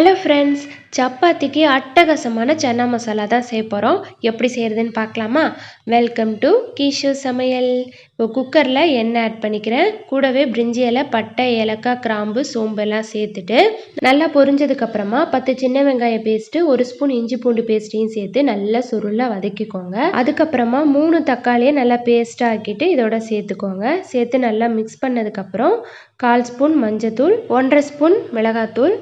Hello friends சப்பாத்திக்கு அட்டகாசமான சன்னா மசாலா தான் செய்ய போகிறோம் எப்படி செய்கிறதுன்னு பார்க்கலாமா? வெல்கம் டு கீஷு சமையல். இப்போ குக்கரில் எண்ணெய் ஆட் பண்ணிக்கிறேன். கூடவே பிரிஞ்சி இலை பட்டை ஏலக்காய் கிராம்பு சோம்பு எல்லாம் சேர்த்துட்டு நல்லா பொரிஞ்சதுக்கப்புறமா பத்து சின்ன வெங்காய பேஸ்ட்டு ஒரு ஸ்பூன் இஞ்சி பூண்டு பேஸ்ட்டையும் சேர்த்து நல்லா சுருளாக வதக்கிக்கோங்க. அதுக்கப்புறமா மூணு தக்காளியை நல்லா பேஸ்ட்டாக ஆக்கிட்டு இதோட சேர்த்துக்கோங்க. சேர்த்து நல்லா மிக்ஸ் பண்ணதுக்கப்புறம் கால் ஸ்பூன் மஞ்சத்தூள் ஒன்றரை ஸ்பூன் மிளகாத்தூள்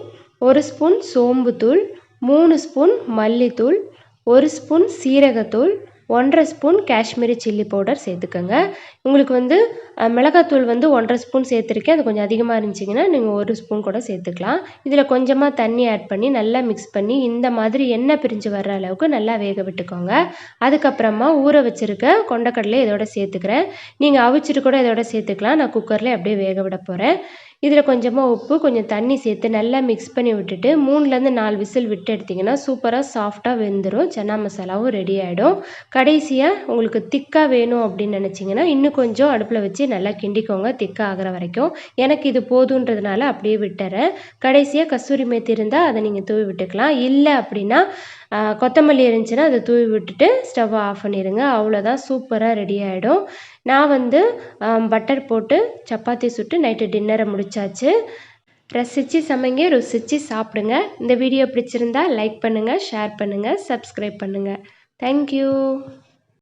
ஒரு ஸ்பூன் சோம்புத்தூள் மூணு ஸ்பூன் மல்லித்தூள் ஒரு ஸ்பூன் சீரகத்தூள் ஒன்றரை ஸ்பூன் காஷ்மீரி சில்லி பவுடர் சேர்த்துக்கோங்க. உங்களுக்கு வந்து மிளகாத்தூள் வந்து ஒன்றரை ஸ்பூன் சேர்த்துருக்கேன். அது கொஞ்சம் அதிகமாக இருந்துச்சிங்கன்னா நீங்கள் ஒரு ஸ்பூன் கூட சேர்த்துக்கலாம். இதில் கொஞ்சமாக தண்ணி ஆட் பண்ணி நல்லா மிக்ஸ் பண்ணி இந்த மாதிரி எண்ணெய் பிரிஞ்சு வர்ற அளவுக்கு நல்லா வேக விட்டுக்கோங்க. அதுக்கப்புறமா ஊற வச்சுருக்க கொண்டக்கடலை இதோட சேர்த்துக்கிறேன். நீங்கள் அவிச்சிட்டு கூட இதோட சேர்த்துக்கலாம். நான் குக்கரில் அப்படியே வேக விட போகிறேன் இதில் கொஞ்சமாக உப்பு கொஞ்சம் தண்ணி சேர்த்து நல்லா மிக்ஸ் பண்ணி விட்டுட்டு மூணுலேருந்து நாலு விசில் விட்டு எடுத்திங்கன்னா சூப்பராக சாஃப்டாக வெந்துடும் சன்னா மசாலாவும் ரெடி ஆகிடும் கடைசியாக உங்களுக்கு திக்காக வேணும் அப்படின்னு நினச்சிங்கன்னா இன்னும் கொஞ்சம் அடுப்பில் வச்சு நல்லா கிண்டிக்கோங்க திக்காக ஆகிற வரைக்கும். எனக்கு இது போதுன்றதுனால அப்படியே விட்டுறேன். கடைசியாக கஸ்தூரி மேத்தி இருந்தால் அதை நீங்கள் தூவி விட்டுக்கலாம். இல்லை அப்படின்னா கொத்தமல்லி இருந்துச்சுன்னா அதை தூவி விட்டுட்டு ஸ்டவ்வை ஆஃப் பண்ணிடுங்க அவ்வளோதான் சூப்பராக ரெடி ஆகிடும் நான் வந்து பட்டர் போட்டு சப்பாத்தி சுட்டு நைட்டு டின்னரை முடிச்சாச்சு. ரசித்து சமைங்க ருசித்து சாப்பிடுங்க. இந்த வீடியோ பிடிச்சிருந்தா லைக் பண்ணுங்கள் ஷேர் பண்ணுங்கள் சப்ஸ்கிரைப் பண்ணுங்கள் தேங்க்யூ